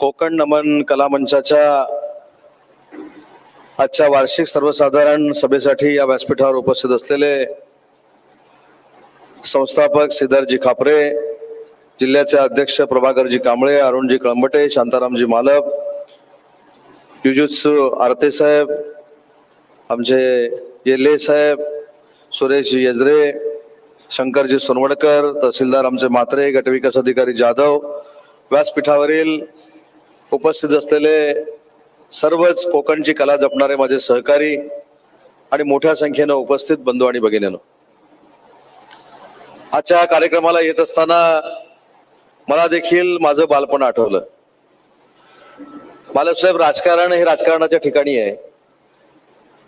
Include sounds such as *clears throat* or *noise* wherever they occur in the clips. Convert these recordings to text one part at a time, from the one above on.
कोकण नमन कला मंचाच्या आजच्या वार्षिक सर्वसाधारण सभेसाठी या व्यासपीठावर उपस्थित असलेले संस्थापक सिद्धार्थजी खापरे जिल्ह्याचे अध्यक्ष प्रभाकरजी कांबळे अरुणजी कळंबटे शांतारामजी मालप युजुत्सू आरते साहेब आमचे येले साहेब सुरेश येजरे शंकरजी सोनवडकर तहसीलदार आमचे मात्रे गटविकास अधिकारी जाधव व्यासपीठावरील उपस्थित असलेले सर्वच कोकणची कला जपणारे माझे सहकारी आणि मोठ्या संख्येनं उपस्थित बंधू आणि भगिनीनं. आजच्या कार्यक्रमाला येत असताना मला देखील माझं बालपण आठवलं. बालसाहेब राजकारण हे राजकारणाच्या ठिकाणी आहे.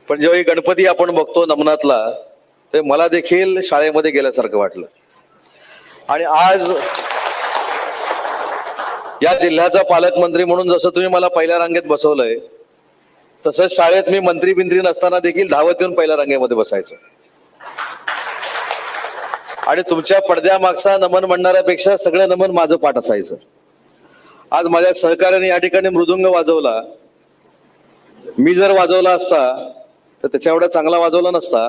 पण जेव्हा गणपती आपण बघतो नमनातला ते मला देखील शाळेमध्ये गेल्यासारखं वाटलं. आणि आज या जिल्ह्याचा पालकमंत्री म्हणून जसं तुम्ही मला पहिल्या रांगेत बसवलंय तसंच शाळेत मी मंत्री बिंत्री नसताना देखील धावत येऊन पहिल्या रांगेमध्ये बसायचं. आणि तुमच्या पडद्यामागचा नमन म्हणणाऱ्यापेक्षा सगळं नमन माझं पाठ असायचं. आज माझ्या सहकार्याने या ठिकाणी मृदुंग वाजवला. मी जर वाजवला असता तर त्याच्या एवढा चांगला वाजवला नसता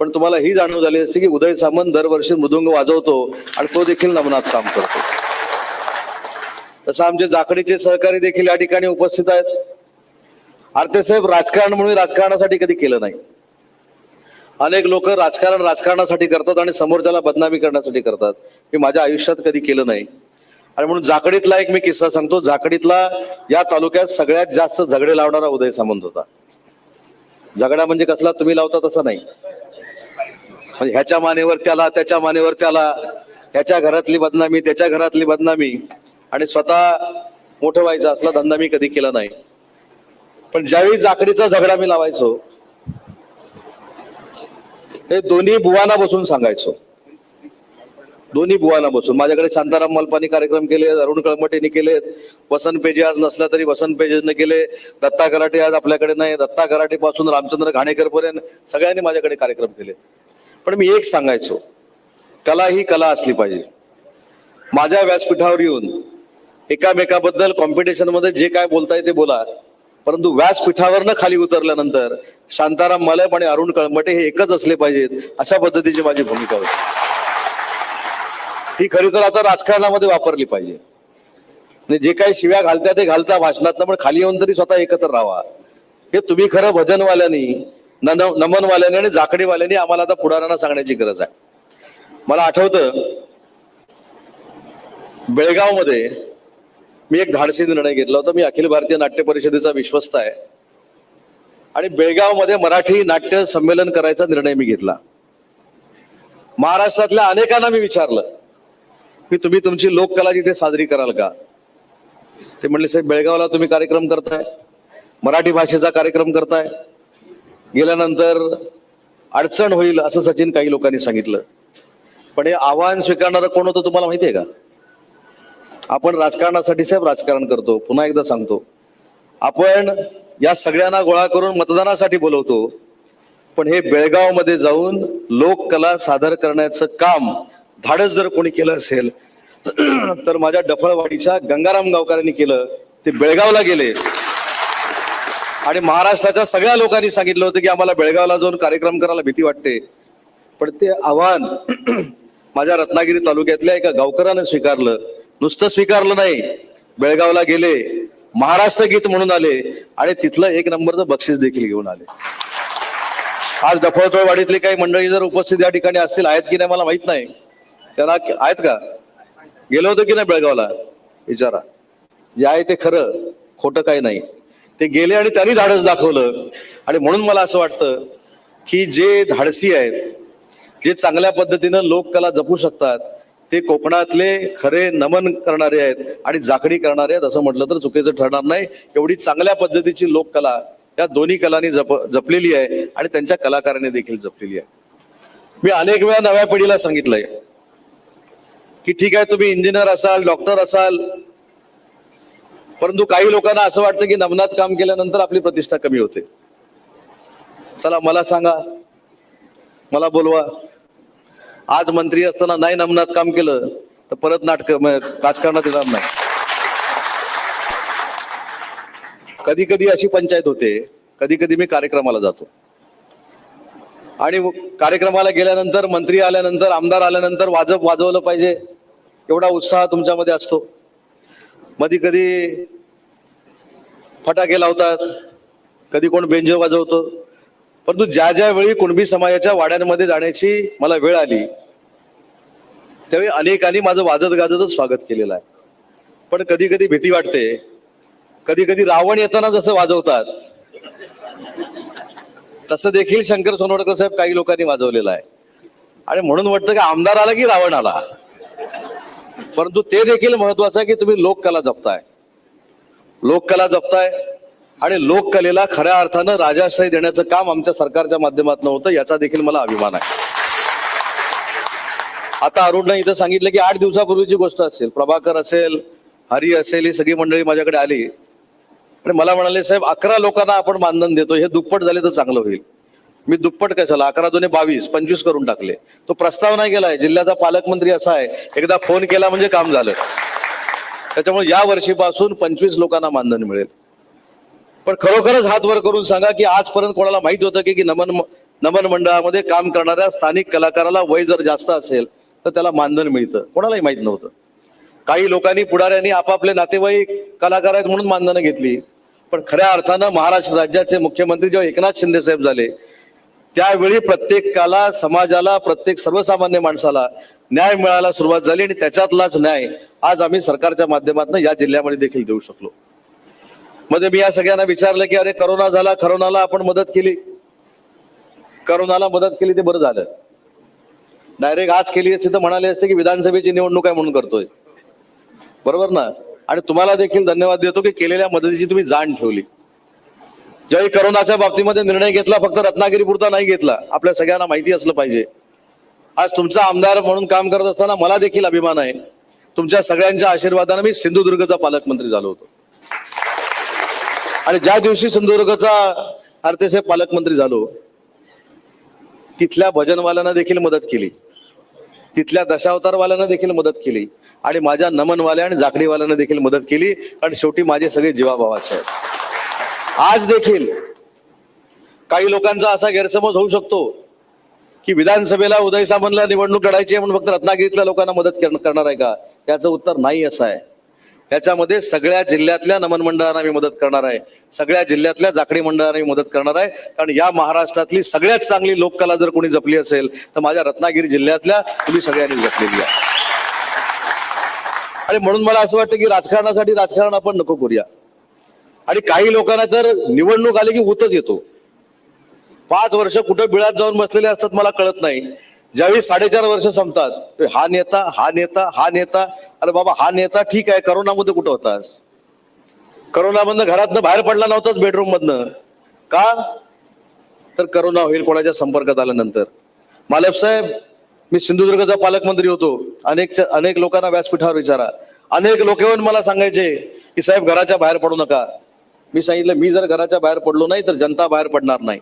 पण तुम्हाला ही जाणीव झाली असती की उदय सामंत दरवर्षी मृदुंग वाजवतो आणि तो देखील नमनात काम करतो. तसं आमचे जाकडीचे सहकारी देखील या ठिकाणी उपस्थित आहेत. आरतेसाहेब राजकारण म्हणून राजकारणासाठी कधी केलं नाही. अनेक लोक राजकारण राजकारणासाठी करतात आणि समोरच्याला बदनामी करण्यासाठी करतात. मी माझ्या आयुष्यात कधी केलं नाही. आणि म्हणून जाकडीतला एक मी किस्सा सांगतो. जाकडीतला या तालुक्यात सगळ्यात जास्त झगडे लावणारा उदय सामंत होता. झगडा म्हणजे कसला? तुम्ही लावता तसा नाही. म्हणजे ह्याच्या मानेवर त्याला त्याच्या मानेवर त्याला. ह्याच्या घरातली बदनामी त्याच्या घरातली बदनामी. आणि स्वतः मोठं व्हायचं असला धंदा मी कधी केला नाही. पण ज्यावेळी जाकडीचा झगडा मी लावायचो ते दोन्ही बुवांना बसून सांगायचो. दोन्ही बुवांना बसून. माझ्याकडे शांताराम मलपानी कार्यक्रम केले अरुण कळमटेने केलेत वसंत पेजे आज नसला तरी वसंत पेजेने केले दत्ता कराटे आज आपल्याकडे नाही दत्ता कराटे पासून रामचंद्र घाणेकर पर्यंत सगळ्यांनी माझ्याकडे कार्यक्रम केले. पण मी एक सांगायचो कला ही कला असली पाहिजे. माझ्या व्यासपीठावर येऊन एकामेकाबद्दल कॉम्पिटिशनमध्ये जे काय बोलताय ते बोला. परंतु व्यासपीठावरनं खाली उतरल्यानंतर शांताराम मलप आणि अरुण कळमटे हे एकच असले पाहिजेत अशा पद्धतीची माझी भूमिका होती. ही खरी तर आता राजकारणामध्ये वापरली पाहिजे. म्हणजे जे काही शिव्या घालत्या ते घालता भाषणात पण खाली येऊन तरी स्वतः एकत्र राहा. हे तुम्ही खरं भजनवाल्यांनी नन- नमनवाल्यांनी आणि जाकडीवाल्यांनी आम्हाला आता पुढाऱ्यांना सांगण्याची गरज आहे. मला आठवतं बेळगावमध्ये मी एक धाडसी निर्णय घेतला होता. मी अखिल भारतीय नाट्य परिषदेचा विश्वस्त आहे. आणि बेळगावमध्ये मराठी नाट्य संमेलन करायचा निर्णय मी घेतला. महाराष्ट्रातल्या अनेकांना मी विचारलं की तुम्ही तुमची लोककला जिथे साजरी कराल का? ते म्हणले साहेब बेळगावला तुम्ही कार्यक्रम करताय मराठी भाषेचा कार्यक्रम करताय. गेल्यानंतर अडचण होईल असं सचिन काही लोकांनी सांगितलं. पण हे आव्हान स्वीकारणारं कोण होतं तुम्हाला माहिती आहे का? आपण राजकारणासाठी साहेब राजकारण करतो पुन्हा एकदा सांगतो. आपण या सगळ्यांना गोळा करून मतदानासाठी बोलवतो पण हे बेळगावमध्ये जाऊन लोककला सादर करण्याचं काम धाडस जर कोणी केलं असेल *clears throat* तर माझ्या डफळवाडीच्या गंगाराम गावकरांनी केलं ते बेळगावला गेले. आणि महाराष्ट्राच्या सगळ्या लोकांनी सांगितलं होतं की आम्हाला बेळगावला जाऊन कार्यक्रम करायला भीती वाटते. पण ते आव्हान *clears throat* माझ्या रत्नागिरी तालुक्यातल्या एका गावकरानं स्वीकारलं. नुसतं स्वीकारलं नाही. बेळगावला गेले महाराष्ट्र गीत म्हणून आले आणि तिथलं एक नंबरचं बक्षीस देखील घेऊन आले. आज डफळचोळवाडीतली काही मंडळी जर उपस्थित या ठिकाणी असतील आहेत की नाही मला माहीत नाही. त्यांना आहेत का? गेलो होतो की नाही बेळगावला? विचारा. जे आहे ते खरं खोटं काही नाही. ते गेले आणि त्यांनी धाडस दाखवलं. आणि म्हणून मला असं वाटतं की जे धाडसी आहेत जे चांगल्या पद्धतीनं लोककला जपू शकतात ते कोकणातले खरे नमन करणारे आहेत आणि जाखडी करणारे आहेत असं म्हटलं तर चुकीचं ठरणार नाही. एवढी चांगल्या पद्धतीची लोककला या दोन्ही कलांनी जप जपलेली आहे आणि त्यांच्या कलाकारांनी देखील जपलेली आहे. मी अनेक वेळा नव्या पिढीला सांगितलंय की ठीक आहे तुम्ही इंजिनियर असाल डॉक्टर असाल परंतु काही लोकांना असं वाटतं की नमनात काम केल्यानंतर आपली प्रतिष्ठा कमी होते. चला मला सांगा मला बोलवा. आज मंत्री असताना नाही नमनात काम केलं तर परत नाटक राजकारणात येणार नाही. कधी कधी अशी पंचायत होते कधी कधी मी कार्यक्रमाला जातो. आणि कार्यक्रमाला गेल्यानंतर मंत्री आल्यानंतर आमदार आल्यानंतर वाजप वाजवलं पाहिजे एवढा उत्साह तुमच्यामध्ये असतो. मधी कधी फटाके लावतात कधी कोण बेंजो वाजवतो परंतु ज्या ज्या वेळी कुणबी समाजाच्या वाड्यांमध्ये जाण्याची मला वेळ आली त्यावेळी अनेकांनी माझं वाजत गाजतच स्वागत केलेलं आहे. पण कधी कधी भीती वाटते. कधी कधी रावण येताना जसं वाजवतात तसं देखील शंकर सोनवडकर साहेब काही लोकांनी वाजवलेलं आहे. आणि म्हणून वाटतं की आमदार आला की रावण आला. परंतु ते देखील महत्वाचं आहे की तुम्ही लोककला जपताय. लोककला जपताय. आणि लोककलेला खऱ्या अर्थानं राजाश्रय देण्याचं काम आमच्या सरकारच्या माध्यमातून होतं याचा देखील मला अभिमान आहे. आता अरुणनं इथं सांगितलं की आठ दिवसापूर्वीची गोष्ट असेल प्रभाकर असेल हरी असेल ही सगळी मंडळी माझ्याकडे आली. आणि मला म्हणाले साहेब अकरा लोकांना आपण मानधन देतो हे दुप्पट झाले तर चांगलं होईल. मी दुप्पट कशाला? अकरा दोन्ही बावीस पंचवीस करून टाकले. तो प्रस्ताव नाही गेलाय जिल्ह्याचा पालकमंत्री असा आहे एकदा फोन केला म्हणजे काम झालं. त्याच्यामुळे या वर्षीपासून पंचवीस लोकांना मानधन मिळेल. पण खरोखरच हात वर करून सांगा की आजपर्यंत कोणाला माहीत होतं की की नमन नमन मंडळामध्ये काम करणाऱ्या स्थानिक कलाकाराला वय जर जास्त असेल तर त्याला मानधन मिळतं. कोणालाही माहीत नव्हतं. काही लोकांनी पुढाऱ्यांनी आपापले नातेवाईक कलाकार आहेत म्हणून मानधनं घेतली. पण खऱ्या अर्थानं महाराष्ट्र राज्याचे मुख्यमंत्री जेव्हा एकनाथ शिंदे साहेब झाले त्यावेळी प्रत्येकाला समाजाला प्रत्येक सर्वसामान्य माणसाला न्याय मिळायला सुरुवात झाली आणि त्याच्यातलाच न्याय आज आम्ही सरकारच्या माध्यमातून या जिल्ह्यामध्ये देखील देऊ शकलो. मध्ये मी या सगळ्यांना विचारलं की अरे करोना झाला करोनाला आपण मदत केली? करोनाला मदत केली ते बरं झालं. डायरेक्ट आज केली असते तर म्हणाले असते की विधानसभेची निवडणूक आहे म्हणून करतोय. बरोबर ना? आणि तुम्हाला देखील धन्यवाद देतो की केलेल्या मदतीची तुम्ही जाण ठेवली. ज्यावेळी करोनाच्या बाबतीमध्ये निर्णय घेतला फक्त रत्नागिरी पुरता नाही घेतला आपल्या सगळ्यांना माहिती असलं पाहिजे. आज तुमचा आमदार म्हणून काम करत असताना मला देखील अभिमान आहे. तुमच्या सगळ्यांच्या आशीर्वादाने मी सिंधुदुर्गचा पालकमंत्री झालो होतो. आणि ज्या दिवशी सिंधुदुर्गचा अर्थसेब पालकमंत्री झालो तिथल्या भजनवाल्यांना देखील मदत केली. तिथल्या दशावतारवाल्यांना देखील मदत केली. आणि माझ्या नमनवाल्या आणि जाकडीवाल्यांना देखील मदत केली. आणि शेवटी माझे सगळे जीवाभावाचे आहेत. आज देखील काही लोकांचा असा गैरसमज होऊ शकतो की विधानसभेला उदय सामंतला निवडणूक लढायची आहे म्हणून फक्त रत्नागिरीतल्या लोकांना मदत करणार आहे का? त्याचं उत्तर नाही असं आहे. त्याच्यामध्ये सगळ्या जिल्ह्यातल्या नमन मंडळांना मी मदत करणार आहे. सगळ्या जिल्ह्यातल्या जाखडी मंडळांना मी मदत करणार आहे. कारण या महाराष्ट्रातली सगळ्यात चांगली लोककला जर कोणी जपली असेल तर माझ्या रत्नागिरी जिल्ह्यातल्या तुम्ही सगळ्यांनी जपलेली आहे. आणि म्हणून मला असं वाटतं की राजकारणासाठी राजकारण आपण नको करूया. आणि काही लोकांना तर निवडणूक आली की उतच येतो. पाच वर्ष कुठं बिळात जाऊन बसलेले असतात मला कळत नाही. ज्यावेळी साडेचार वर्ष संपतात हा नेता हा नेता हा नेता अरे बाबा हा नेता ठीक आहे करोनामध्ये कुठं होतास? करोनामधनं घरातनं बाहेर पडला नव्हताच बेडरूम मधनं का? तर करोना होईल कोणाच्या संपर्कात आल्यानंतर. मालप साहेब मी सिंधुदुर्गचा पालकमंत्री होतो. अनेक अनेक लोकांना व्यासपीठावर विचारा. अनेक लोक येऊन मला सांगायचे की साहेब घराच्या बाहेर पडू नका. मी सांगितलं मी जर घराच्या बाहेर पडलो नाही तर जनता बाहेर पडणार नाही.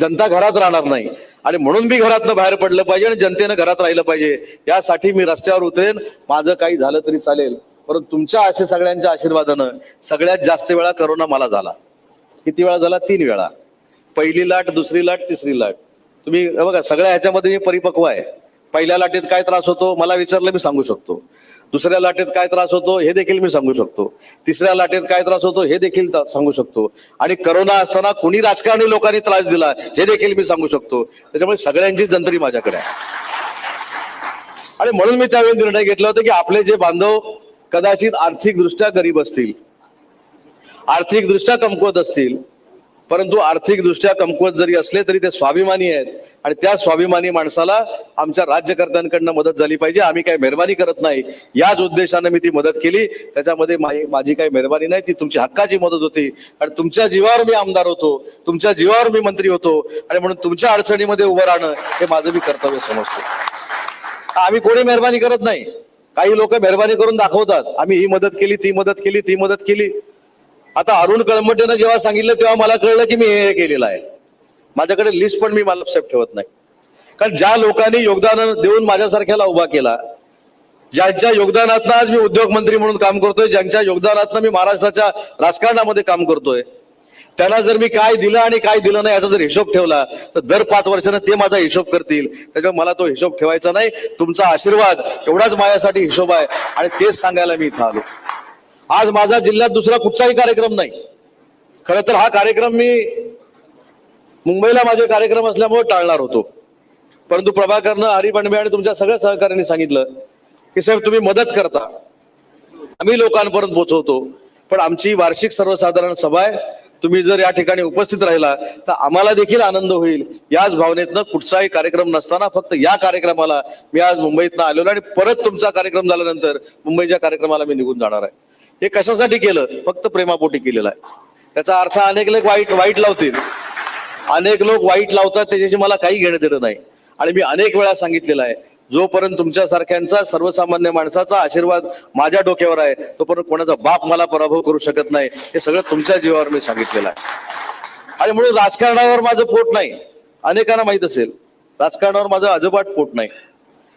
जनता घरात राहणार नाही. आणि म्हणून मी घरातनं बाहेर पडलं पाहिजे आणि जनतेनं घरात राहिलं पाहिजे. यासाठी मी रस्त्यावर उतरेन. माझं काही झालं तरी चालेल. परंतु तुमच्या असे सगळ्यांच्या आशीर्वादानं सगळ्यात जास्त वेळा करोना मला झाला. किती वेळा झाला? तीन वेळा. पहिली लाट दुसरी लाट तिसरी लाट. तुम्ही बघा सगळ्या ह्याच्यामध्ये मी परिपक्व आहे. पहिल्या लाटेत काय त्रास होतो? मला विचारलं मी सांगू शकतो. दुसऱ्या लाटेत काय त्रास होतो हे देखील मी सांगू शकतो. तिसऱ्या लाटेत काय त्रास होतो हे देखील सांगू शकतो. आणि करोना असताना कुणी राजकारणी लोकांनी त्रास दिला हे देखील मी सांगू शकतो. त्याच्यामुळे सगळ्यांची जंत्री माझ्याकडे आहे. आणि म्हणून मी त्यावेळी निर्णय घेतला होता की आपले जे बांधव कदाचित आर्थिकदृष्ट्या गरीब असतील आर्थिकदृष्ट्या कमकुवत असतील परंतु आर्थिकदृष्ट्या कमकुवत जरी असले तरी ते स्वाभिमानी आहेत. आणि त्या स्वाभिमानी माणसाला आमच्या राज्यकर्त्यांकडनं मदत झाली पाहिजे. आम्ही काही मेहरबानी करत नाही. याच उद्देशाने मी ती मदत केली. त्याच्यामध्ये माझी काही मेहरबानी नाही. ती तुमची हक्काची मदत होती. आणि तुमच्या जीवावर मी आमदार होतो. तुमच्या जीवावर मी मंत्री होतो. आणि म्हणून तुमच्या अडचणीमध्ये उभं राहणं हे माझं मी कर्तव्य समजतो. आम्ही कोणी मेहरबानी करत नाही. काही लोक मेहरबानी करून दाखवतात. आम्ही ही मदत केली ती मदत केली ती मदत केली. आता अरुण कळमटेनं जेव्हा सांगितलं तेव्हा मला कळलं की मी हे हे केलेलं आहे. माझ्याकडे लिस्ट पण मी मला ठेवत नाही. कारण ज्या लोकांनी योगदान देऊन माझ्यासारख्याला उभा केला ज्यांच्या योगदानातनं आज मी उद्योगमंत्री म्हणून काम करतोय ज्यांच्या योगदानातनं मी महाराष्ट्राच्या राजकारणामध्ये काम करतोय त्यांना जर मी काय दिलं आणि काय दिलं नाही याचा जर हिशोब ठेवला तर दर पाच वर्षानं ते माझा हिशोब करतील. त्याच्यामुळे मला तो हिशोब ठेवायचा नाही. तुमचा आशीर्वाद एवढाच माझ्यासाठी हिशोब आहे आणि तेच सांगायला मी इथं आलो. आज माझा जिल्ह्यात दुसरा कुठचाही कार्यक्रम नाही. खरं तर हा कार्यक्रम मी मुंबईला माझे कार्यक्रम असल्यामुळे टाळणार होतो. परंतु प्रभाकरनं हरी बंडबे आणि तुमच्या सगळ्या सहकार्यांनी सांगितलं की साहेब तुम्ही मदत करता. आम्ही लोकांपर्यंत पोहोचवतो. पण आमची वार्षिक सर्वसाधारण सभा आहे. तुम्ही जर या ठिकाणी उपस्थित राहिला तर आम्हाला देखील आनंद होईल. याच भावनेतनं कुठचाही कार्यक्रम नसताना फक्त या कार्यक्रमाला मी आज मुंबईतनं आलेलो आणि परत तुमचा कार्यक्रम झाल्यानंतर मुंबईच्या कार्यक्रमाला मी निघून जाणार आहे. हे कशासाठी केलं? फक्त प्रेमापोटी केलेलं आहे. त्याचा अर्थ अनेक लोक वाईट वाईट लावतील. अनेक लोक वाईट लावतात त्याच्याशी मला काही घेणं देणं नाही. आणि मी अनेक वेळा सांगितलेलं आहे जोपर्यंत तुमच्यासारख्यांचा सर्वसामान्य माणसाचा आशीर्वाद माझ्या डोक्यावर आहे तोपर्यंत कोणाचा बाप मला पराभव करू शकत नाही हे सगळं तुमच्या जीवावर मी सांगितलेलं आहे. आणि म्हणून राजकारणावर माझं पोट नाही. अनेकांना माहीत असेल राजकारणावर माझं अजबात पोट नाही.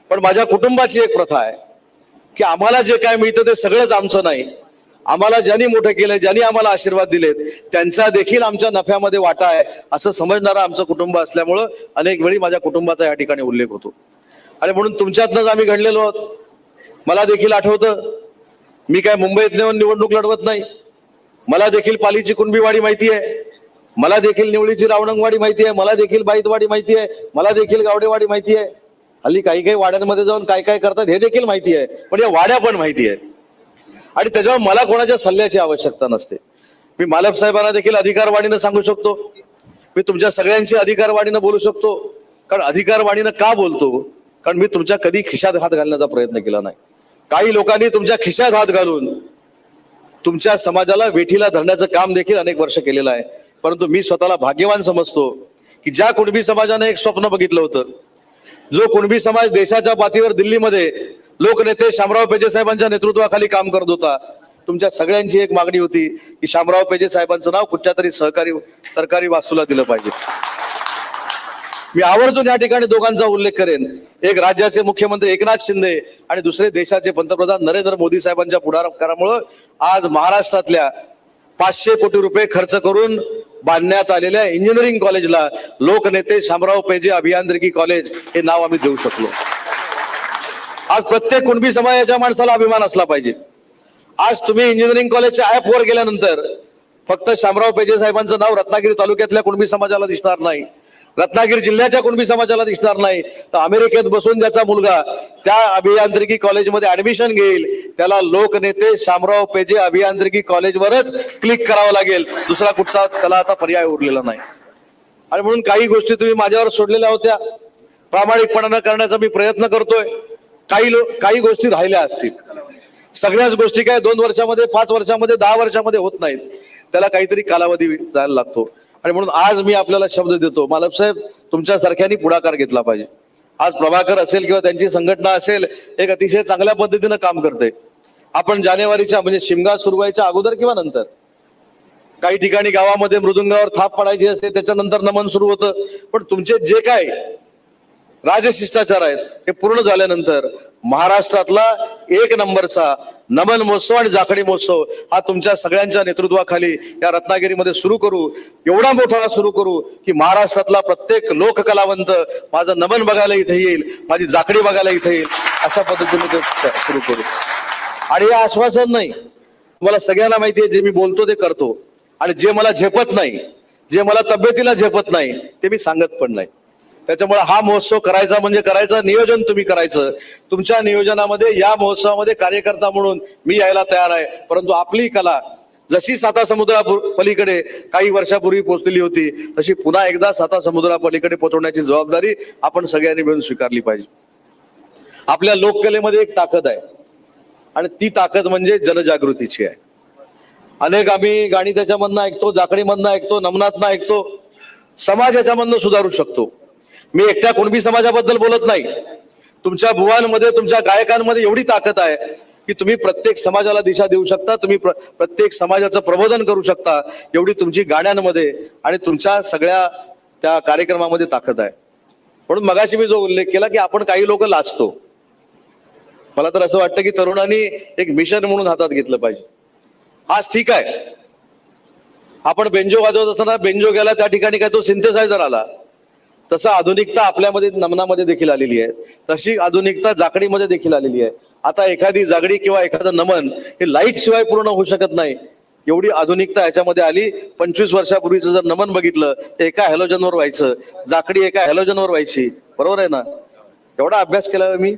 पण माझ्या कुटुंबाची एक प्रथा आहे की आम्हाला जे काय मिळतं ते सगळंच आमचं नाही. आम्हाला ज्यांनी मोठं केलं ज्यांनी आम्हाला आशीर्वाद दिलेत त्यांचा देखील आमच्या नफ्यामध्ये वाटा आहे असं समजणारा आमचं कुटुंब असल्यामुळं अनेक वेळी माझ्या कुटुंबाचा या ठिकाणी उल्लेख होतो. आणि म्हणून तुमच्यातनंच आम्ही घडलेलो आहोत. मला देखील आठवतं मी काय मुंबईत नेऊन निवडणूक लढवत नाही. मला देखील पालीची कुणबीवाडी माहिती आहे. मला देखील निवळीची रावणंगवाडी माहिती आहे. मला देखील बाईतवाडी माहिती आहे. मला देखील गावडेवाडी माहिती आहे. हल्ली काही काही वाड्यांमध्ये जाऊन काय काय करतात हे देखील माहिती आहे. पण या वाड्या पण माहिती आहेत. आणि त्याच्यामुळे मला कोणाच्या सल्ल्याची आवश्यकता नसते. मी मालक साहेबांना देखील अधिकारवाणीनं सांगू शकतो. मी तुमच्या सगळ्यांशी अधिकारवाणीनं बोलू शकतो. कारण अधिकारवाणीनं का बोलतो? कारण मी तुमच्या कधी खिशात हात घालण्याचा प्रयत्न केला नाही. काही लोकांनी तुमच्या खिशात हात घालून तुमच्या समाजाला वेठीला धरण्याचं काम देखील अनेक वर्ष केलेलं आहे. परंतु मी स्वतःला भाग्यवान समजतो की ज्या कुणबी समाजाने एक स्वप्न बघितलं होतं जो कुणबी समाज देशाच्या पातळीवर दिल्लीमध्ये लोकनेते शामराव पेजे साहेबांच्या नेतृत्वाखाली काम करत होता. तुमच्या सगळ्यांची एक मागणी होती की शामराव पेजे साहेबांचं नाव कुठच्या तरी सहकारी सरकारी वास्तूला दिलं पाहिजे. मी आवर्जून या ठिकाणी दोघांचा उल्लेख करेन. एक राज्याचे मुख्यमंत्री एकनाथ शिंदे आणि दुसरे देशाचे पंतप्रधान नरेंद्र मोदी साहेबांच्या पुढाकारामुळं आज महाराष्ट्रातल्या पाचशे कोटी रुपये खर्च करून बांधण्यात आलेल्या इंजिनिअरिंग कॉलेजला लोकनेते शामराव पेजे अभियांत्रिकी कॉलेज हे नाव आम्ही देऊ शकलो. आज प्रत्येक कुणबी समाजाच्या माणसाला अभिमान असला पाहिजे. आज तुम्ही इंजिनिअरिंग कॉलेजच्या ऍपवर गेल्यानंतर फक्त शामराव पेजे साहेबांचं नाव रत्नागिरी तालुक्यातल्या कुणबी समाजाला दिसणार नाही. रत्नागिरी जिल्ह्याच्या कुणबी समाजाला दिसणार नाही. तर अमेरिकेत बसून ज्याचा मुलगा त्या अभियांत्रिकी कॉलेजमध्ये ऍडमिशन घेईल त्याला लोकनेते शामराव पेजे अभियांत्रिकी कॉलेजवरच क्लिक करावं लागेल. दुसरा कुठचा त्याला आता पर्याय उरलेला नाही. आणि म्हणून काही गोष्टी तुम्ही माझ्यावर सोडलेल्या होत्या. प्रामाणिकपणानं करण्याचा मी प्रयत्न करतोय. काही लो काही गोष्टी राहिल्या असतील. सगळ्याच गोष्टी काय दोन वर्षामध्ये पाच वर्षामध्ये दहा वर्षामध्ये होत नाहीत. त्याला काहीतरी कालावधी जायला लागतो. आणि म्हणून आज मी आपल्याला शब्द देतो मालक साहेब तुमच्या सारख्यांनी पुढाकार घेतला पाहिजे. आज प्रभाकर असेल किंवा त्यांची संघटना असेल एक अतिशय चांगल्या पद्धतीनं काम करते. आपण जानेवारीच्या म्हणजे शिमगा सुरू व्हायच्या अगोदर किंवा नंतर? काही ठिकाणी गावामध्ये मृदुंगावर थाप पडायची असते त्याच्यानंतर नमन सुरू होतं. पण तुमचे जे काय राजशिष्टाचार आहेत हे पूर्ण झाल्यानंतर महाराष्ट्रातला एक नंबरचा नमन महोत्सव आणि जाखडी महोत्सव हा तुमच्या सगळ्यांच्या नेतृत्वाखाली या रत्नागिरीमध्ये सुरू करू. एवढा मोठा सुरू करू की महाराष्ट्रातला प्रत्येक लोककलावंत माझं नमन बघायला इथे येईल माझी जाखडी बघायला इथे येईल अशा पद्धतीने ते सुरू करू. आणि हे आश्वासन नाही. मला सगळ्यांना माहिती आहे जे मी बोलतो ते करतो. आणि जे मला झेपत नाही जे मला तब्येतीला झेपत नाही ते मी सांगत पण नाही. त्याच्यामुळे हा महोत्सव करायचा म्हणजे करायचा नियोजन तुम्ही करायचं. तुमच्या नियोजनामध्ये या महोत्सवामध्ये कार्यकर्ता म्हणून मी यायला तयार आहे. परंतु आपली कला जशी साता समुद्रा पलीकडे काही वर्षापूर्वी पोहोचलेली होती तशी पुन्हा एकदा साता समुद्रा पलीकडे पोहोचवण्याची जबाबदारी आपण सगळ्यांनी मिळून स्वीकारली पाहिजे. आपल्या लोककलेमध्ये एक ताकद आहे. आणि ती ताकद म्हणजे जनजागृतीची आहे. अनेक आम्ही गाणी त्याच्यामधनं ऐकतो जाकडीमधनं ऐकतो नमनातनं ऐकतो. समाज याच्यामधनं सुधारू शकतो. मी एकट्या कुणबी समाजाबद्दल बोलत नाही. तुमच्या भुवांमध्ये तुमच्या गायकांमध्ये एवढी ताकद आहे की तुम्ही प्रत्येक समाजाला दिशा देऊ शकता तुम्ही प्र- प्रत्येक समाजाचं प्रबोधन करू शकता एवढी तुमची गाण्यांमध्ये आणि तुमच्या सगळ्या त्या कार्यक्रमामध्ये ताकद आहे. म्हणून मगाशी मी जो उल्लेख केला की आपण काही लोक लाचतो. मला तर असं वाटतं की तरुणांनी एक मिशन म्हणून हातात घेतलं पाहिजे. आज ठीक आहे. आपण बेंजो वाजवत असताना बेंजो गेला त्या ठिकाणी काय तो सिंथेसायझर आला. तसं आधुनिकता आपल्यामध्ये नमनामध्ये देखील आलेली आहे. तशी आधुनिकता जाकडीमध्ये देखील आलेली आहे. आता एखादी जागडी किंवा एखादं नमन हे लाइट शिवाय पूर्ण होऊ शकत नाही. एवढी आधुनिकता याच्यामध्ये आली. पंचवीस वर्षापूर्वीचं जर नमन बघितलं तर एका हॅलोजनवर व्हायचं. जाकडी एका हॅलोजनवर व्हायची. बरोबर आहे ना? एवढा अभ्यास केला मी.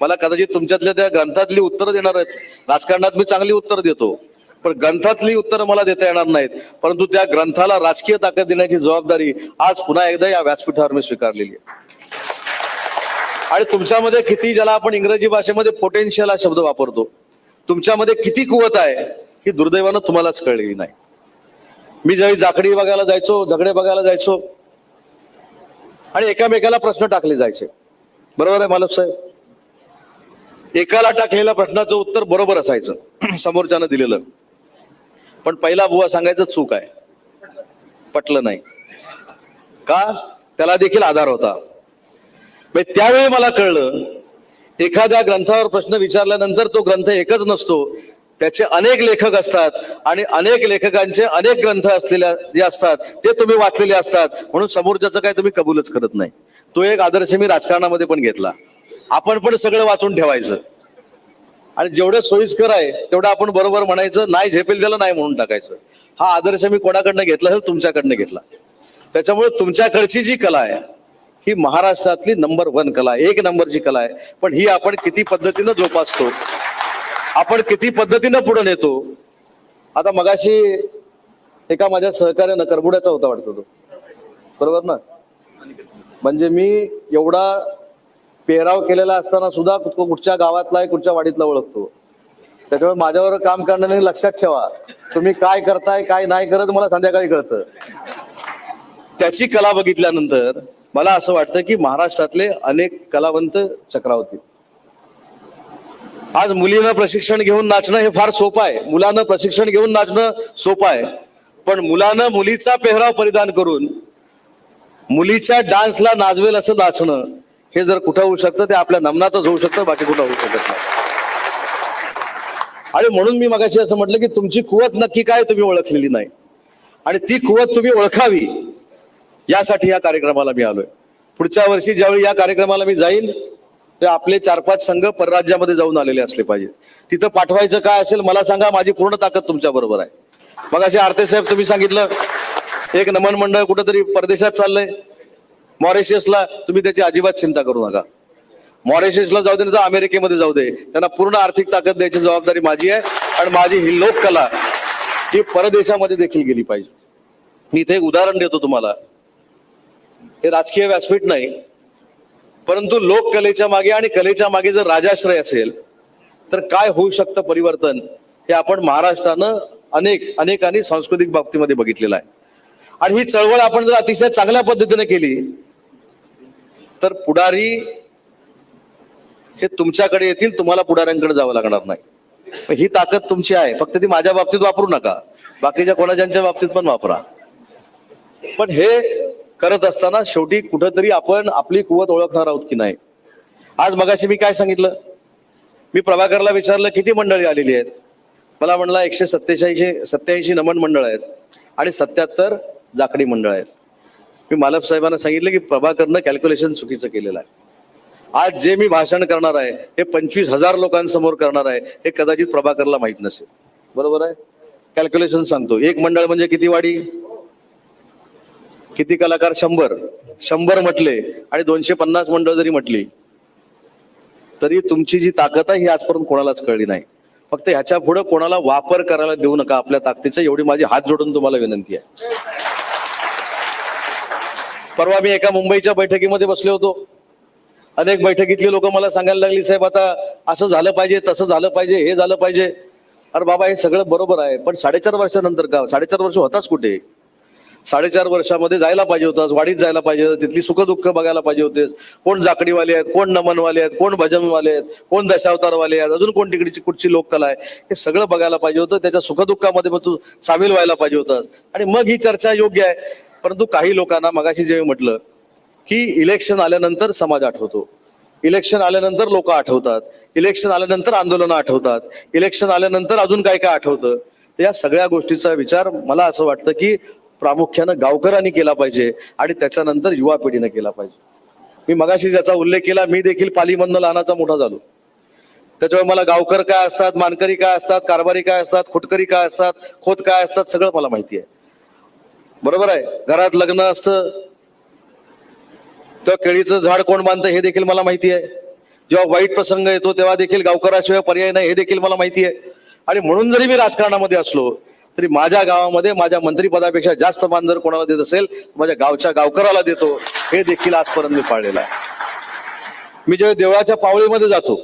मला कदाचित तुमच्यातल्या त्या ग्रंथातली उत्तरं देणार आहेत. राजकारणात मी चांगली उत्तर देतो. पण ग्रंथातली उत्तरं मला देता येणार नाहीत. परंतु त्या ग्रंथाला राजकीय ताकद देण्याची जबाबदारी आज पुन्हा एकदा या व्यासपीठावर मी स्वीकारलेली आहे. आणि तुमच्यामध्ये किती ज्याला आपण इंग्रजी भाषेमध्ये पोटेन्शियल हा शब्द वापरतो तुमच्यामध्ये किती कुवत आहे ही दुर्दैवानं तुम्हालाच कळलेली नाही. मी ज्यावेळी जाकडी बघायला जायचो झगडे बघायला जायचो आणि एकामेकाला प्रश्न टाकले जायचे. बरोबर आहे मालक साहेब? एकाला टाकलेल्या प्रश्नाचं उत्तर बरोबर असायचं *clears throat* समोरच्यानं दिलेलं. पण पहिला बुवा सांगायचं चूक आहे. पटलं नाही. का? त्याला देखील आधार होता. त्यावेळी मला कळलं एखाद्या ग्रंथावर प्रश्न विचारल्यानंतर तो ग्रंथ एकच नसतो. त्याचे अनेक लेखक असतात आणि अनेक लेखकांचे अनेक ग्रंथ असलेल्या जे असतात ते तुम्ही वाचलेले असतात. म्हणून समोरच्याचं काय तुम्ही कबूलच करत नाही. तो एक आदर्श मी राजकारणामध्ये पण घेतला. आपण पण सगळं वाचून ठेवायचं. आणि जेवढं सोयीस्कर आहे तेवढं आपण बरोबर म्हणायचं नाही झेपेल त्याला नाही म्हणून टाकायचं. हा आदर्श मी कोणाकडनं घेतला तर तुमच्याकडनं घेतला. त्याच्यामुळे तुमच्याकडची जी कला आहे ही महाराष्ट्रातली नंबर वन कला आहे एक नंबरची कला आहे. पण ही आपण किती पद्धतीनं जोपासतो आपण किती पद्धतीनं पुढे नेतो आता मगाशी एका माझ्या सहकार्यानं करबुड्याचा होता वाटतो तो. बरोबर ना? म्हणजे मी एवढा पेहराव केलेला असताना सुद्धा कुठच्या गावातला आहे कुठच्या वाडीतला ओळखतो. त्याच्यामुळे माझ्यावर काम करण्याने लक्षात ठेवा. तुम्ही काय करताय काय नाही करत मला संध्याकाळी कळतं. त्याची कला बघितल्यानंतर मला असं वाटतं की महाराष्ट्रातले अनेक कलावंत चक्रावती. आज मुलीनं प्रशिक्षण घेऊन नाचणं हे फार सोपं आहे. मुलानं प्रशिक्षण घेऊन नाचणं सोपं आहे. पण मुलानं मुलीचा पेहराव परिधान करून मुलीच्या डान्सला नाचवेल असं नाचणं हे जर कुठं होऊ शकतं ते आपल्या नमनातच होऊ शकतं बाकी कुठं होऊ शकत नाही. आणि म्हणून मी मगाशी असं म्हटलं की तुमची कुवत नक्की काय तुम्ही ओळखलेली नाही. आणि ती कुवत तुम्ही ओळखावी यासाठी या कार्यक्रमाला मी आलोय. पुढच्या वर्षी ज्यावेळी या कार्यक्रमाला मी जाईन ते आपले चार पाच संघ परराज्यामध्ये जाऊन आलेले असले पाहिजेत. तिथं पाठवायचं काय असेल मला सांगा माझी पूर्ण ताकद तुमच्या बरोबर आहे. मग असे आरते साहेब तुम्ही सांगितलं एक नमन मंडळ कुठंतरी परदेशात चाललंय. मॉरिशियसला तुम्ही त्याची अजिबात चिंता करू नका. मॉरिशियसला जाऊ दे नाही तर अमेरिकेमध्ये जाऊ दे. त्यांना पूर्ण आर्थिक ताकद द्यायची जबाबदारी माझी आहे आणि माझी ही लोककला ही परदेशामध्ये देखील गेली पाहिजे. मी इथे एक उदाहरण देतो तुम्हाला. हे राजकीय व्यासपीठ नाही परंतु लोककलेच्या मागे आणि कलेच्या मागे जर राजाश्रय असेल तर काय होऊ शकतं परिवर्तन हे आपण महाराष्ट्रानं अनेक अनेकांनी सांस्कृतिक बाबतीमध्ये बघितलेलं आहे. आणि ही चळवळ आपण जर अतिशय चांगल्या पद्धतीने केली तर पुढारी हे तुमच्याकडे येतील तुम्हाला पुढाऱ्यांकडे जावं लागणार नाही. ही ताकद तुमची आहे. फक्त ती माझ्या बाबतीत वापरू नका. बाकीच्या कोणाच्या बाबतीत पण वापरा. पण हे करत असताना शेवटी कुठंतरी आपण आपली कुवत ओळखणार आहोत की नाही? आज मगाशी मी काय सांगितलं? मी प्रभाकरला विचारलं किती मंडळी आलेली आहेत? मला म्हणला एकशे सत्तेचाळीसशे सत्याऐंशी नमन मंडळ आहेत आणि सत्याहत्तर जाकडी मंडळ आहेत. मी मालप साहेबांना सांगितलं की प्रभाकरनं कॅल्क्युलेशन चुकीचं केलेलं आहे. आज जे मी भाषण करणार आहे हे पंचवीस हजार लोकांसमोर करणार आहे हे कदाचित प्रभाकरला माहीत नसेल. बरोबर आहे? कॅल्क्युलेशन सांगतो. एक मंडळ म्हणजे किती वाढी किती कलाकार? शंभर. शंभर म्हटले आणि दोनशे पन्नास मंडळ जरी म्हटली तरी तुमची जी ताकद आहे ही आजपर्यंत कोणालाच कळली नाही. फक्त ह्याच्या पुढे कोणाला वापर करायला देऊ नका. आपल्या ताकदीचा एवढी माझी हात जोडून तुम्हाला विनंती आहे. परवा मी एका मुंबईच्या बैठकीमध्ये बसलो होतो. अनेक बैठकीतली लोक मला सांगायला लागली साहेब आता असं झालं पाहिजे तसं झालं पाहिजे हे झालं पाहिजे. अरे बाबा हे सगळं बरोबर आहे पण साडेचार वर्षानंतर का? साडेचार वर्ष होताच कुठे? साडेचार वर्षामध्ये जायला पाहिजे होतास वाढीत जायला पाहिजे होतं तिथली सुखदुःख बघायला पाहिजे होतेस. कोण जाकडीवाले आहेत कोण नमनवाले आहेत कोण भजनवाले आहेत कोण दशावतारवाले आहेत अजून कोण तिकडची कुठची लोककला आहे? हे सगळं बघायला पाहिजे होतं त्याच्या सुखदुःखामध्ये मग तू सामील व्हायला पाहिजे होतास. आणि मग ही चर्चा योग्य आहे. परंतु काही लोकांना मगाशी जे मी म्हटलं की इलेक्शन आल्यानंतर समाज आठवतो. इलेक्शन आल्यानंतर लोक आठवतात. इलेक्शन आल्यानंतर आंदोलनं आठवतात. इलेक्शन आल्यानंतर अजून काय काय आठवतं? तर या सगळ्या गोष्टीचा विचार मला असं वाटतं की प्रामुख्यानं गावकऱ्यांनी केला पाहिजे आणि त्याच्यानंतर युवा पिढीनं केला पाहिजे. मी मगाशी ज्याचा उल्लेख केला मी देखील पालीमधनं लहानाचा मोठा झालो. त्याच्यामुळे मला गावकर काय असतात मानकरी काय असतात कारभारी काय असतात खुटकरी काय असतात खोत काय असतात सगळं मला माहिती आहे. बरोबर आहे. घरात लग्न असतं तर केळीचं झाड कोण बांधतं हे देखील मला माहिती आहे. जेव्हा वाईट प्रसंग येतो तेव्हा देखील गावकराशिवाय पर्याय नाही हे देखील मला माहिती आहे. आणि म्हणून जरी मी राजकारणामध्ये असलो तरी माझ्या गावामध्ये माझ्या मंत्रीपदापेक्षा जास्त मान जर कोणाला देत असेल माझ्या गावच्या गावकराला देतो. हे देखील आजपर्यंत मी पाळलेलं आहे. मी जेव्हा देवळाच्या पावळीमध्ये जातो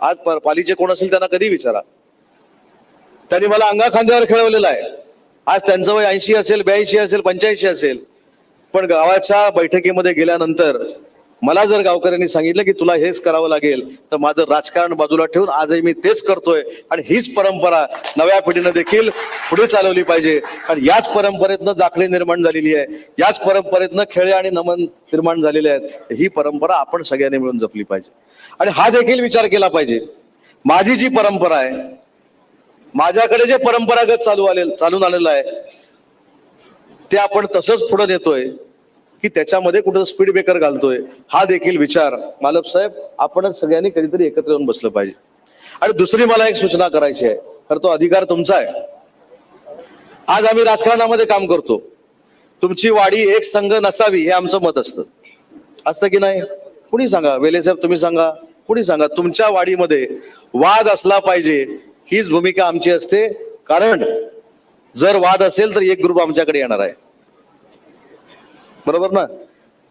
आज पालीचे कोण असेल त्यांना कधी विचारा. त्यांनी मला अंगा खांद्यावर खेळवलेलं आहे. आज त्यांचं वय ऐंशी असेल ब्याऐंशी असेल पंच्याऐंशी असेल. पण गावाच्या बैठकीमध्ये गेल्यानंतर मला जर गावकऱ्यांनी सांगितलं की तुला हेच करावं लागेल तर माझं राजकारण बाजूला ठेवून आजही मी तेच करतोय. आणि हीच परंपरा नव्या पिढीनं देखील पुढे चालवली पाहिजे. आणि याच परंपरेतनं जाखडी निर्माण झालेली आहे. याच परंपरेतनं खेळे आणि नमन निर्माण झालेले आहेत. ही परंपरा आपण सगळ्यांनी मिळून जपली पाहिजे. आणि हा देखील विचार केला पाहिजे. माझी जी परंपरा आहे माझ्याकडे जे परंपरागत चालू आले चालून आलेलं आहे ते आपण तसंच पुढे नेतोय की त्याच्यामध्ये कुठं स्पीड ब्रेकर घालतोय हा देखील विचार. मालक साहेब आपणच सगळ्यांनी कधीतरी एकत्र येऊन बसलं पाहिजे. आणि दुसरी मला एक सूचना करायची आहे तर तो अधिकार तुमचा आहे. आज आम्ही राजकारणामध्ये काम करतो. तुमची वाडी एक संघ नसावी हे आमचं मत असतं. असतं की नाही? कुणी सांगा? वेले साहेब तुम्ही सांगा. कुणी सांगा? तुमच्या वाडीमध्ये वाद असला पाहिजे हीच भूमिका आमची असते. कारण जर वाद असेल तर एक ग्रुप आमच्याकडे येणार आहे. बरोबर ना?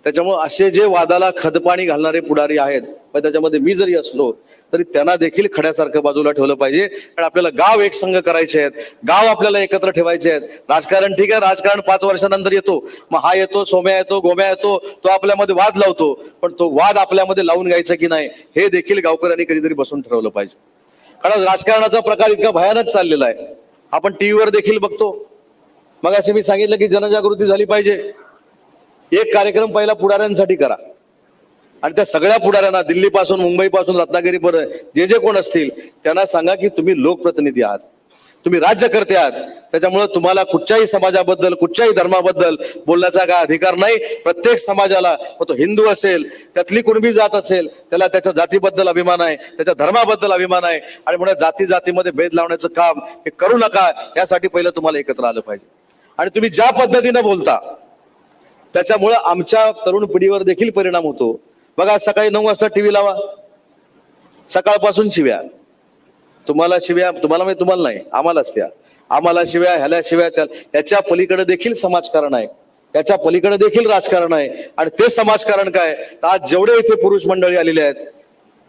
त्याच्यामुळे असे जे वादाला खतपाणी घालणारे पुढारी आहेत पण त्याच्यामध्ये मी जरी असलो तरी त्यांना देखील खड्यासारखं बाजूला ठेवलं पाहिजे. कारण आपल्याला गाव एक संघ करायचे आहेत. गाव आपल्याला एकत्र ठेवायचे आहेत. राजकारण ठीक आहे राजकारण पाच वर्षानंतर येतो. मग हा येतो सोम्या येतो गोम्या येतो तो आपल्यामध्ये वाद लावतो. पण तो वाद आपल्यामध्ये लावून घ्यायचा की नाही हे देखील गावकऱ्यांनी कधीतरी बसून ठरवलं पाहिजे. कारण राजकारणाचा प्रकार इतका भयानक चाललेला आहे. आपण टीव्हीवर देखील बघतो. मग असे मी सांगितलं की जनजागृती झाली पाहिजे. एक कार्यक्रम पहिला पुढाऱ्यांसाठी करा. आणि त्या सगळ्या पुढाऱ्यांना दिल्लीपासून मुंबईपासून रत्नागिरीपर्यंत जे जे कोण असतील त्यांना सांगा की तुम्ही लोकप्रतिनिधी आहात. तुम्ही राज्यकर्ते आहात. त्याच्यामुळे तुम्हाला कुठच्याही समाजाबद्दल कुठच्याही धर्माबद्दल बोलण्याचा काय अधिकार नाही. प्रत्येक समाजाला मग तो हिंदू असेल त्यातली कुणबी जात असेल त्याला त्याच्या जातीबद्दल अभिमान आहे त्याच्या धर्माबद्दल अभिमान आहे. आणि म्हणून जाती जातीमध्ये भेद लावण्याचं काम हे करू नका. यासाठी पहिलं तुम्हाला एकत्र आलं पाहिजे. आणि तुम्ही ज्या पद्धतीनं बोलता त्याच्यामुळं आमच्या तरुण पिढीवर देखील परिणाम होतो. बघा सकाळी नऊ वाजता टीव्ही लावा. सकाळपासून शिव्या. तुम्हाला शिव्या तुम्हाला म्हणजे तुम्हाला नाही आम्हालाच त्या आम्हाला शिव्या ह्याला शिव्या त्या याच्या पलीकडे देखील समाजकारण आहे. त्याच्या पलीकडे देखील राजकारण आहे. आणि ते समाजकारण काय? तर आज जेवढे इथे पुरुष मंडळी आलेले आहेत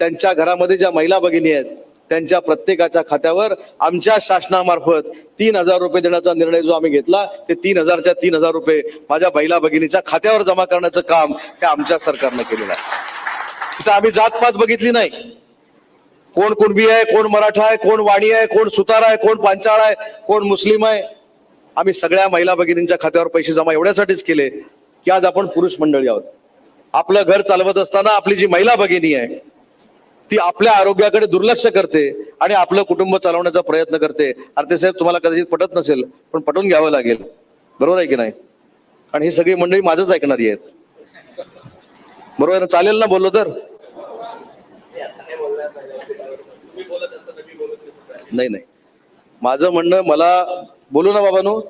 त्यांच्या घरामध्ये ज्या महिला भगिनी आहेत त्यांच्या प्रत्येकाच्या खात्यावर आमच्या शासनामार्फत तीन हजार रुपये देण्याचा निर्णय जो आम्ही घेतला ते तीन हजारच्या तीन हजार रुपये माझ्या महिला भगिनीच्या खात्यावर जमा करण्याचं काम हे आमच्या सरकारनं केलेलं आहे. तिथं आम्ही जातपात बघितली नाही. कोण कुणबी आहे कोण मराठा आहे कोण वाणी आहे कोण सुतार आहे कोण पांचाळ आहे कोण मुस्लिम आहे. आम्ही सगळ्या महिला भगिनींच्या खात्यावर पैसे जमा एवढ्यासाठीच केले की आज आपण पुरुष मंडळी आहोत. आपलं घर चालवत असताना आपली जी महिला भगिनी आहे ती आपल्या आरोग्याकडे दुर्लक्ष करते आणि आपलं कुटुंब चालवण्याचा प्रयत्न करते. अरे साहेब तुम्हाला कदाचित पटत नसेल पण पटवून घ्यावं लागेल. बरोबर आहे की नाही? आणि ही सगळी मंडळी माझंच ऐकणारी आहेत. बरोबर आहे ना? चालेल ना? बोललो तर? नाही नाही. माझं म्हणणं मला बोलू ना बाबानू.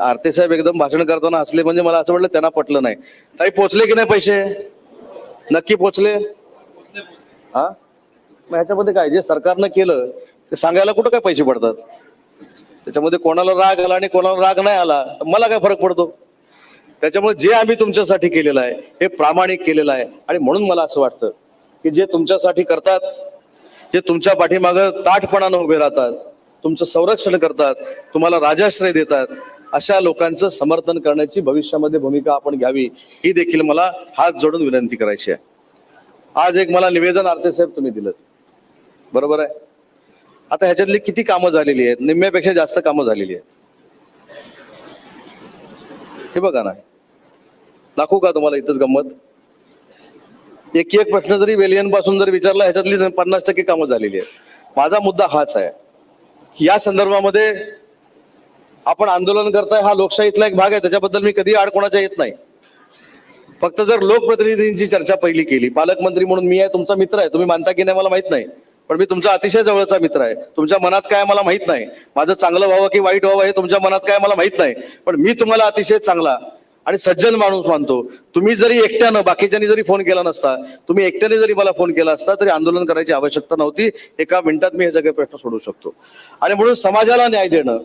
आरती साहेब एकदम भाषण करताना असले म्हणजे मला असं वाटलं त्यांना पटलं नाही. ताई पोचले की नाही पैसे? नक्की पोचले? हा? मग ह्याच्यामध्ये काय जे सरकारनं केलं ते सांगायला कुठं काय पैसे पडतात? त्याच्यामध्ये कोणाला राग आला आणि कोणाला राग नाही आला तर मला काय फरक पडतो? त्याच्यामुळे जे आम्ही तुमच्यासाठी केलेलं आहे हे प्रामाणिक केलेलं आहे. आणि म्हणून मला असं वाटतं की जे तुमच्यासाठी करतात जे तुमच्या पाठीमागं ताठपणानं उभे राहतात तुमचं संरक्षण करतात तुम्हाला राजाश्रय देतात अशा लोकांचं समर्थन करण्याची भविष्यामध्ये भूमिका आपण घ्यावी ही देखील मला हात जोडून विनंती करायची आहे. आज एक मला निवेदन आरते साहेब तुम्ही दिलं. बरोबर आहे? आता ह्याच्यातली किती कामं झालेली आहेत? निम्म्यापेक्षा जास्त कामं झालेली आहेत. हे बघा ना. दाखवू का तुम्हाला इथंच गंमत? एक एक प्रश्न जरी वेलियनपासून जर विचारला ह्याच्यातली पन्नास टक्के कामं झालेली आहेत. माझा मुद्दा हाच आहे. या संदर्भामध्ये आपण आंदोलन करताय हा लोकशाहीतला एक भाग आहे त्याच्याबद्दल मी कधी आड कोणाच्या येत नाही. फक्त जर लोकप्रतिनिधींची चर्चा पहिली केली पालकमंत्री म्हणून मी आहे तुमचा मित्र आहे तुम्ही मानता की नाही मला माहीत नाही. पण मी तुमचा अतिशय जवळचा मित्र आहे. तुमच्या मनात काय मला माहीत नाही. माझं चांगलं व्हावं की वाईट व्हावं हे तुमच्या मनात काय मला माहीत नाही. पण मी तुम्हाला अतिशय चांगला आणि सज्जन माणूस मानतो. तुम्ही जरी एकट्यानं बाकीच्यांनी जरी फोन केला नसता तुम्ही एकट्याने जरी मला फोन केला असता तरी आंदोलन करायची आवश्यकता नव्हती. एका मिनिटात मी हे सगळे प्रश्न सोडू शकतो. आणि म्हणून समाजाला न्याय देणं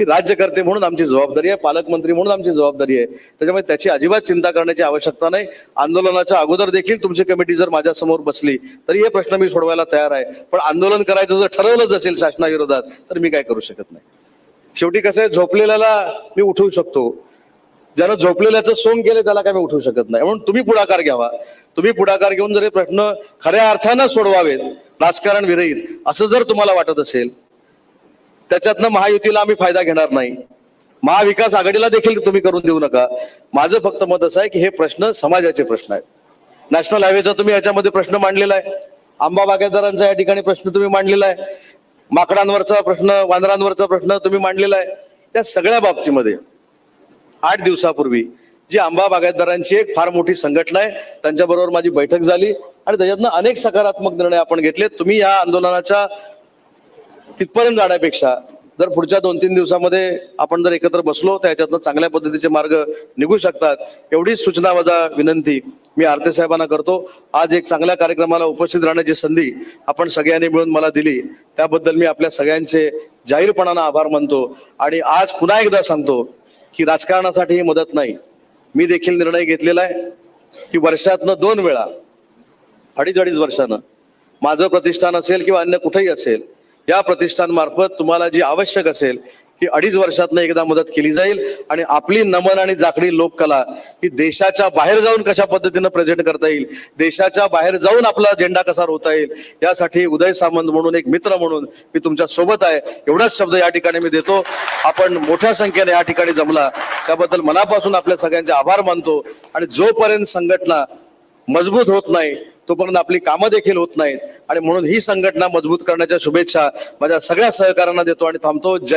ही राज्यकर्ते म्हणून आमची जबाबदारी आहे पालकमंत्री म्हणून आमची जबाबदारी आहे. त्याच्यामुळे त्याची अजिबात चिंता करण्याची आवश्यकता नाही. आंदोलनाच्या अगोदर देखील तुमची कमिटी जर माझ्यासमोर बसली तरी हे प्रश्न मी सोडवायला तयार आहे. पण आंदोलन करायचं जर ठरवलंच असेल शासनाविरोधात तर मी काय करू शकत नाही. शेवटी कसं आहे झोपलेल्याला मी उठवू शकतो. ज्यानं झोपलेल्याचं सोंग केलं त्याला काय मी उठवू शकत नाही. म्हणून तुम्ही पुढाकार घ्यावा. तुम्ही पुढाकार घेऊन जर हे प्रश्न खऱ्या अर्थानं सोडवावेत राजकारण विरहित असं जर तुम्हाला वाटत असेल त्याच्यातनं महायुतीला आम्ही फायदा घेणार नाही. महाविकास आघाडीला देखील तुम्ही करून देऊ नका. माझं फक्त मत असं आहे की हे प्रश्न समाजाचे प्रश्न आहेत. नॅशनल हायवेचा तुम्ही याच्यामध्ये प्रश्न मांडलेला आहे. आंबा बागायतदारांचा या ठिकाणी प्रश्न तुम्ही मांडलेला आहे. माकडांवरचा प्रश्न वानरांवरचा प्रश्न तुम्ही मांडलेला आहे. त्या सगळ्या बाबतीमध्ये आठ दिवसापूर्वी जी आंबा बागायतदारांची एक फार मोठी संघटना आहे त्यांच्याबरोबर माझी बैठक झाली आणि त्याच्यातनं अनेक सकारात्मक निर्णय आपण घेतले तुम्ही या आंदोलनाच्या तिथपर्यंत जाण्यापेक्षा जर पुढच्या दोन तीन दिवसामध्ये आपण जर एकत्र बसलो तर याच्यातनं चांगल्या पद्धतीचे मार्ग निघू शकतात. एवढीच सूचना माझा विनंती मी आरते साहेबांना करतो. आज एक चांगल्या कार्यक्रमाला उपस्थित राहण्याची संधी आपण सगळ्यांनी मिळून मला दिली. त्याबद्दल मी आपल्या सगळ्यांचे जाहीरपणानं आभार मानतो. आणि आज पुन्हा एकदा सांगतो की राजकारणासाठी ही मदत नाही. मी देखील निर्णय घेतलेला आहे की वर्षातनं दोन वेळा अडीच अडीच वर्षानं माझं प्रतिष्ठान असेल किंवा अन्य कुठेही असेल या प्रतिष्ठान मार्फत तुम्हाला जी आवश्यक असेल ही अडीच वर्षातनं एकदा मदत केली जाईल आणि आपली नमन आणि जाकडी लोककला ही देशाच्या बाहेर जाऊन कशा पद्धतीनं प्रेझेंट करता येईल देशाच्या बाहेर जाऊन आपला झेंडा कसा रोवता येईल यासाठी उदय सामंत म्हणून एक मित्र म्हणून मी तुमच्यासोबत आहे. एवढाच शब्द या ठिकाणी मी देतो. आपण मोठ्या संख्येने या ठिकाणी जमला. त्याबद्दल मनापासून आपल्या सगळ्यांचे आभार मानतो आणि जोपर्यंत संघटना मजबूत होत नाही तोपर्यंत आपली कामं देखील होत नाहीत. आणि म्हणून ही संघटना मजबूत करण्याच्या शुभेच्छा माझ्या सगळ्या सहकाऱ्यांना देतो आणि थांबतो.